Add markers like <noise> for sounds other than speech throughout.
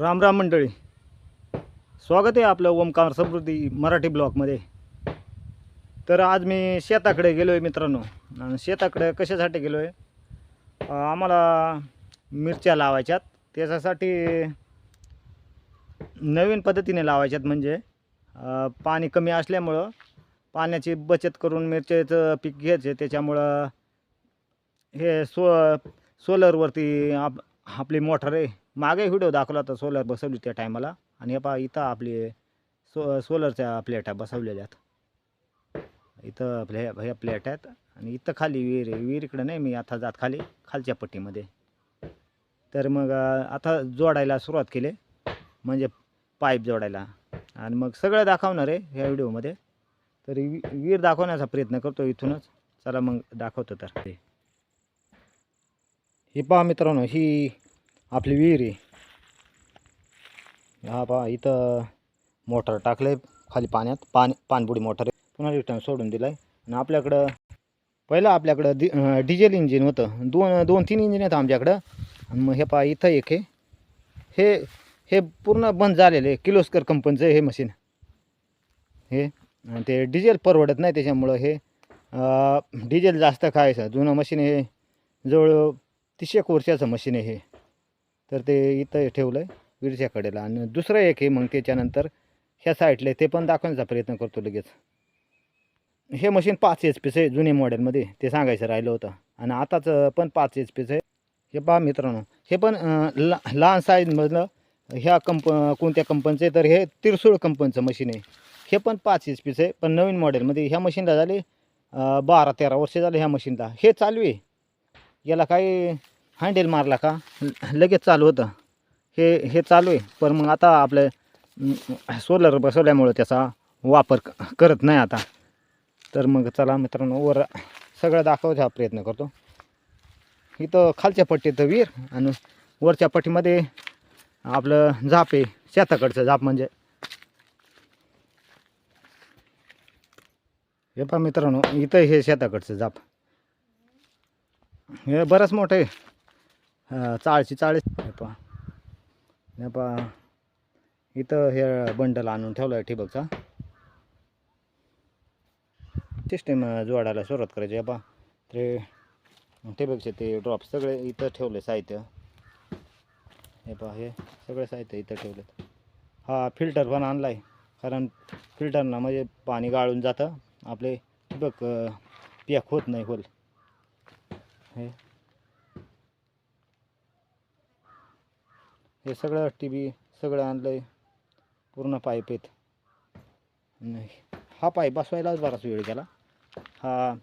राम राम मंडळी. स्वागत आहे आपलं ओमकार समृद्धी मराठी ब्लॉकमध्ये तर आज मी शेताकडे गेलो आहे मित्रांनो. आणि शेताकडे कशासाठी गेलो आहे आम्हाला मिरच्या लावायच्यात. त्याच्यासाठी नवीन पद्धतीने लावायच्यात म्हणजे पाणी कमी असल्यामुळं पाण्याची बचत करून मिरच्याचं पीक घ्यायचे. त्याच्यामुळं हे सो सोलरवरती आप आपली मोटर आहे. मागे व्हिडिओ दाखवला होता सोलर बसवली त्या टायमाला आणि हे पहा इथं आपली सो सोलरच्या प्लेटा बसवलेल्या आहेत. इथं प्ले ह्या- प्लेट आहेत. आणि इथं खाली विहीर आहे. विहिरीकडे नाही मी आता जात खाली खालच्या पट्टीमध्ये. तर मग आता जोडायला सुरुवात केली. म्हणजे पाईप जोडायला. आणि मग सगळं दाखवणार आहे ह्या व्हिडिओमध्ये तर वि- विहीर दाखवण्याचा प्रयत्न करतो इथूनच. चला मग दाखवतो तर. ते पहा मित्रांनो ही आपली विहीर. आहे हा पहा इथं मोटर टाकलं आहे खाली पाण्यात. पाणी पाणबुडी मोटर आहे. पुन्हा रिटर्न सोडून दिलं आहे आणि आपल्याकडं पहिलं आपल्याकडं दि डिझेल इंजिन होतं. दोन दोन तीन इंजिन आहेत आमच्याकडं. आणि मग हे पहा इथं एक आहे. हे हे पूर्ण बंद झालेलं आहे. किलोस्कर कंपनीचं हे मशीन हे आणि ते डिझेल परवडत नाही त्याच्यामुळं हे डिझेल जास्त खायचं. जुनं मशीन हे जवळ तीस एक वर्षाचं मशीन आहे हे. तर ते इथं ठेवलं आहे विरच्या कडेला आणि दुसरं एक आहे मग त्याच्यानंतर ह्या साईडला ते पण दाखवण्याचा प्रयत्न करतो लगेच. हे मशीन पाच एच पीचं आहे जुने मॉडेलमध्ये ते सांगायचं राहिलं होतं. आणि आताचं पण पाच एच पीचं आहे. हे पहा मित्रांनो. हे पण ला लहान साईजमधलं ह्या कंप कोणत्या कंपनीचं आहे? तर हे तिरसूळ कंपनीचं मशीन आहे. हे पण पाच एच पीचं आहे. पण नवीन मॉडेलमध्ये ह्या मशीनला झाले बारा तेरा वर्ष झाले ह्या मशीनला हे चालू आहे. याला काही हँडेल मारला का? लगेच चालू होतं. हे हे चालू आहे. पण मग आता आपलं सोलर बसवल्यामुळं त्याचा वापर क- करत नाही आता. तर मग चला मित्रांनो वर सगळं दाखवायचा प्रयत्न करतो. इथं खालच्या पट्टीत विहीर आणि वरच्या पट्टीमध्ये आपलं झाप आहे. शेताकडचं झाप म्हणजे. हे पहा मित्रांनो इथं हे शेताकडचं झाप. हे बरंच मोठं आहे. चाळची चाळीस हे पहा. हे पहा. इथं हे बंडल आणून ठेवलं आहे ठिबकचा. सिस्टीम जोडायला सुरुवात करायची आहे पहा. ते ठिबकचे ते ड्रॉप सगळे इथं ठेवले साहित्य. हे पहा हे सगळे साहित्य इथं ठेवलेत. हा फिल्टर पण आणला आहे कारण फिल्टरना म्हणजे पाणी गाळून जातं. आपले ठिबक पॅक होत नाही होल. हे. हे सगळं टी व्ही सगळं आणलं आहे पूर्ण पाईप आहेत. हा पाईप बसवायलाच बराच वेळ गेला हा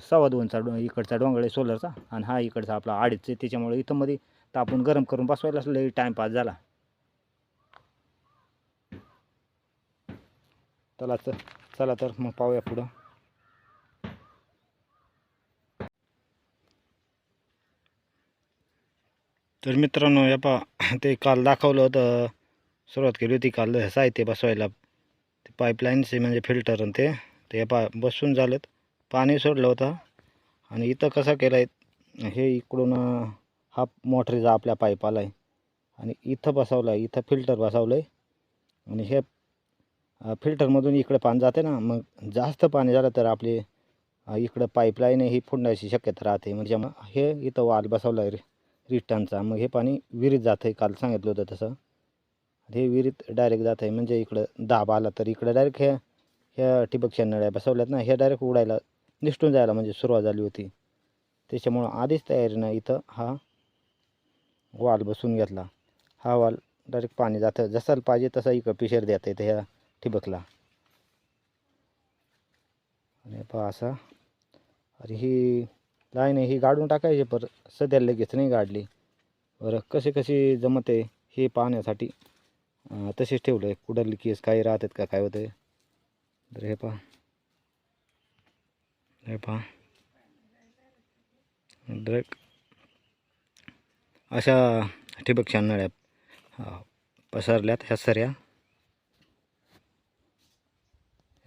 सव्वा दोनचा डो इकडचा डोंगर आहे सोलरचा आणि हा इकडचा आपला अडीच आहे. त्याच्यामुळे इथं मध्ये तापून गरम करून बसवायलाच लई टाईमपास झाला. चला तर चला तर मग पाहूया पुढं. तर मित्रांनो या पा <clears throat> ते काल दाखवलं होतं. सुरुवात केली होती काल साहित्य बसवायला. ते पाईपलाईनचे म्हणजे फिल्टर आणि ते. ते पा बसून झालेत. पाणी सोडलं होतं. आणि इथं कसं केलं आहे हे इकडून हा मोटरीचा आपल्या पाईप आला आहे. आणि इथं बसवलं आहे इथं फिल्टर बसवलं आहे आणि हे फिल्टरमधून इकडे पाणी जाते ना मग जास्त पाणी झालं तर आपली इकडं पाईपलाईन ही फुटण्याची शक्यता राहते. म्हणजे मग हे इथं वाल बसवलं आहे रे. रिटर्नचा. मग हे पाणी विहिरीत जातं आहे काल सांगितलं होतं तसं. हे विहिरीत डायरेक्ट जात आहे म्हणजे इकडं दाब आला तर इकडं डायरेक्ट ह्या ह्या ठिबक नळ्या बसवल्यात ना ह्या डायरेक्ट उडायला निष्ठून जायला म्हणजे सुरुवात झाली होती. त्याच्यामुळं आधीच तयारीनं इथं हा वाल बसून घेतला. हा वाल डायरेक्ट पाणी जातं. जसं पाहिजे तसा इकडं पिशर देता येतं ह्या ठिबकला. आणि पहा असा. अरे ही नाही नाही ही गाडून टाकायची पर सध्या लगेच नाही गाडली. बरं कसे कशी जमते हे पाहण्यासाठी तसेच ठेवलं आहे कुठं केस काही राहतात का? काय होतं तर हे पहा. हे पहा. डायरेक्ट अशा ठिबक नळ्या पसरल्यात ह्या सऱ्या.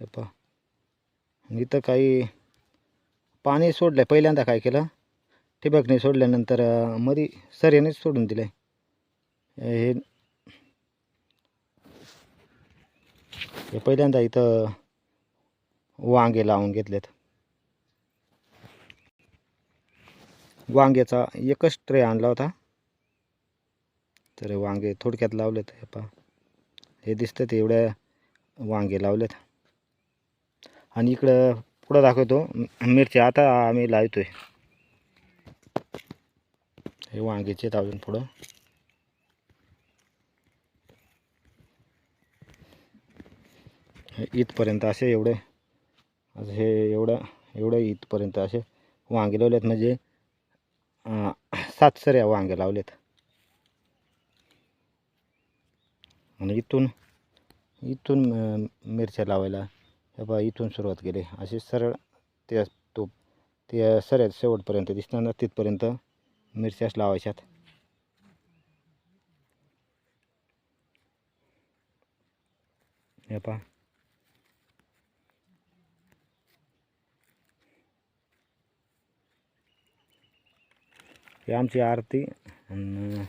हे पहा. इथं काही पाणी सोडलं आहे पहिल्यांदा काय केलं? ठिबकने सोडल्यानंतर मधी सऱ्यानेच सोडून दिलं आहे हे हे पहिल्यांदा इथं वांगे लावून घेतलेत. वांग्याचा एकच ट्रे आणला होता. तर वांगे थोडक्यात लावलेत. हे पा हे दिसतं ते एवढ्या वांगे लावलेत. आणि इकडं पुढं दाखवतो. मिरची मिरच्या आता आम्ही लावतोय. हे वांग्याचे आहेत अजून पुढं. हे इथपर्यंत असे एवढे. हे एवढं एवढं इथपर्यंत असे वांगे लावलेत. म्हणजे अं, सात सऱ्या वांगे लावलेत. आणि इथून इथून मिरच्या लावायला हे बा इथून सुरुवात केली. असे सरळ ते तो ते सरळ शेवटपर्यंत दिसणार ना तिथपर्यंत मिरच्याच लावायच्यात. हे पहा. हे आमची आरती आणि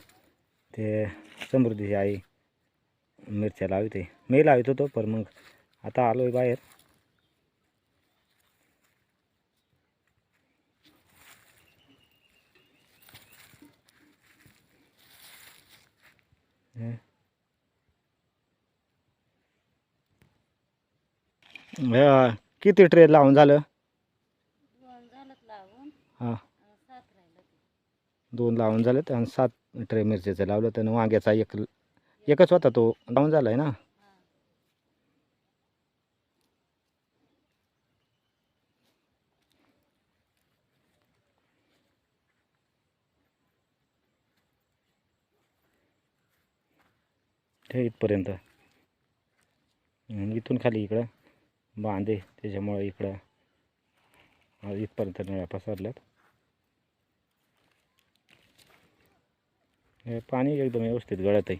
ते समृद्धीची आई मिरच्या लावते. मी लावित होतो पण मग आता आलो आहे बाहेर. हे. किती ट्रे लावून झालं? झालं हां. दोन लावून झालेत आणि सात ट्रे मिरचीचं लावलं. तर वांग्याचा एक एकच होता तो. लावून झाला आहे ना? हे इथपर्यंत. इथून खाली इकडं बांधे त्याच्यामुळं इकडं इथपर्यंत नळ्या पसरल्यात. हे पाणी एकदम व्यवस्थित गळत आहे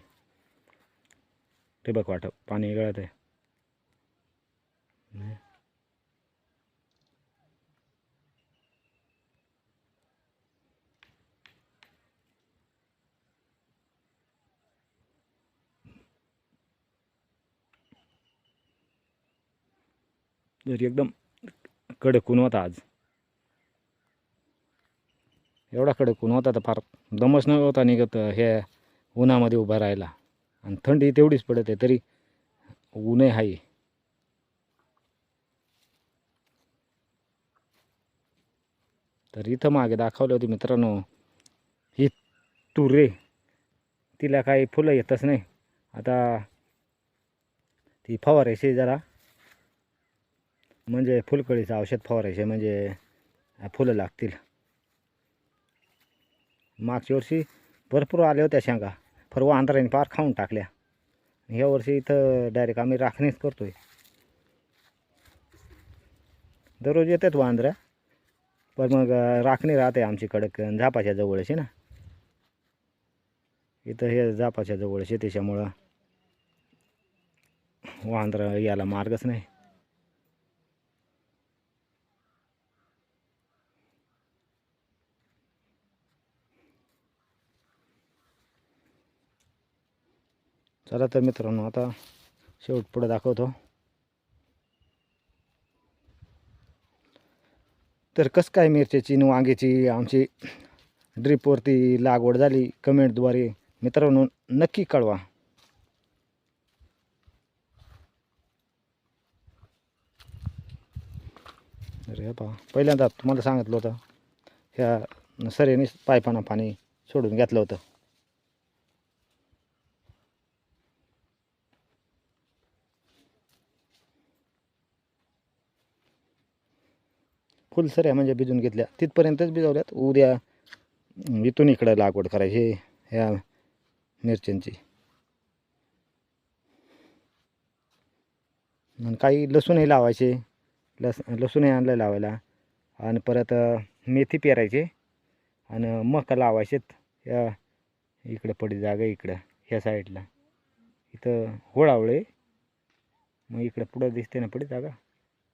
ठिबक वाटप पाणी गळत आहे जरी एकदम कडक ऊन होता आज. एवढा कडक ऊन होता तर फार दमच होता निघत हे उन्हामध्ये उभा राहायला. आणि थंडी तेवढीच पडत आहे तरी ऊनही आहे. तर इथं मागे दाखवले होते मित्रांनो ही तुरे. तिला काही फुलं येतच नाही. आता ती फवारायची जरा म्हणजे फुलकळीचं औषध फवारायचे म्हणजे फुलं लागतील. मागच्या वर्षी भरपूर आल्या होत्या शेंगा. फरवा अंधाराने पार खाऊन टाकल्या. ह्या वर्षी इथं डायरेक्ट आम्ही राखणीच करतोय. दररोज येतात वांद्र्या पण मग राखणी राहते आमची कडक झापाच्या जवळच आहे ना. इथं हे झापाच्या जवळच आहे त्याच्यामुळं वांद्रा याला मार्गच नाही. चला तर मित्रांनो आता शेवट पुढे दाखवतो. तर कसं काय मिरच्याची न वांग्याची आमची ड्रीपवरती लागवड झाली? कमेंटद्वारे मित्रांनो नक्की कळवा. अरे पहा पहिल्यांदा तुम्हाला सांगितलं होतं ह्या सरेने पायपाना पाणी सोडून घेतलं होतं. फुलसऱ्या म्हणजे भिजून घेतल्या. तिथपर्यंतच भिजवल्यात. उद्या इथून इकडं लागवड करायची. ह्या मिरच्यांची आणि काही लसूणही लावायचे. लस लसूणही आणलं लावायला. आणि परत मेथी पेरायची. आणि मका लावायचेत. या इकडं पडी जागा इकडं ह्या साईडला. इथं होळावळे. मग इकडं पुढं दिसते ना पडी जागा.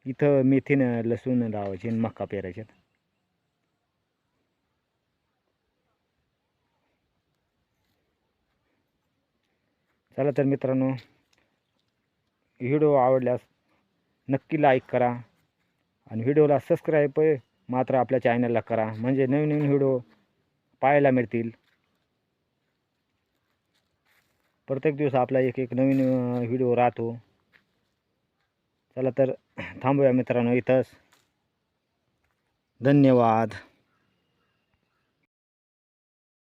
इथं मेथीनं लसूण लावायचे आणि मका पेरायचे. चला तर मित्रांनो व्हिडिओ आवडल्यास नक्की लाईक करा आणि व्हिडिओला सबस्क्राईब मात्र आपल्या चॅनलला करा. म्हणजे नवीन नवीन व्हिडिओ पाहायला मिळतील. प्रत्येक दिवस आपला एक एक नवीन व्हिडिओ राहतो. चला तर थांबूया मित्रांनो इथंच. धन्यवाद.